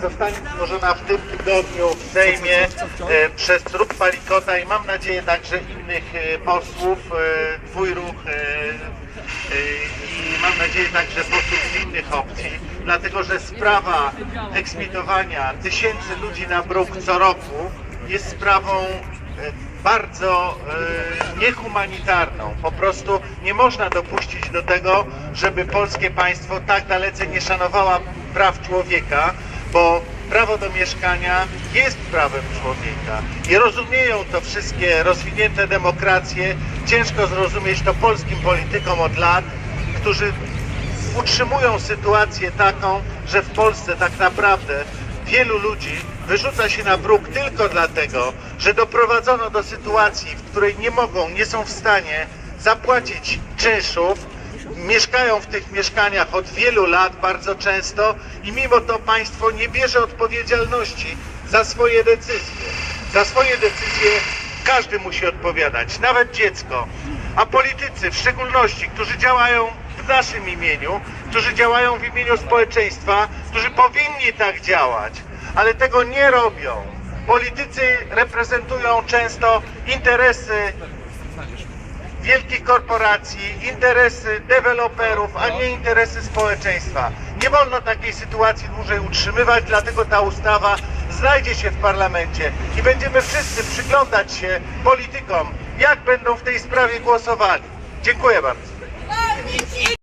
zostanie stworzona w tym tygodniu w Sejmie e, przez Ruch Palikota i mam nadzieję także innych e, posłów, Twój ruch e, e, i mam nadzieję także posłów z innych opcji, dlatego że sprawa eksmitowania tysięcy ludzi na bruk co roku jest sprawą bardzo niehumanitarną. Po prostu nie można dopuścić do tego, żeby polskie państwo tak dalece nie szanowała praw człowieka, bo prawo do mieszkania jest prawem człowieka i rozumieją to wszystkie rozwinięte demokracje. Ciężko zrozumieć to polskim politykom od lat, którzy utrzymują sytuację taką, że w Polsce tak naprawdę wielu ludzi wyrzuca się na bruk tylko dlatego, że doprowadzono do sytuacji, w której nie mogą, nie są w stanie zapłacić czynszów, mieszkają w tych mieszkaniach od wielu lat bardzo często i mimo to państwo nie bierze odpowiedzialności za swoje decyzje. Za swoje decyzje każdy musi odpowiadać, nawet dziecko. A politycy w szczególności, którzy działają w naszym imieniu, którzy działają w imieniu społeczeństwa, którzy powinni tak działać, ale tego nie robią. Politycy reprezentują często interesy wielkich korporacji, interesy deweloperów, a nie interesy społeczeństwa. Nie wolno takiej sytuacji dłużej utrzymywać, dlatego ta ustawa znajdzie się w parlamencie i będziemy wszyscy przyglądać się politykom, jak będą w tej sprawie głosowali. Dziękuję bardzo.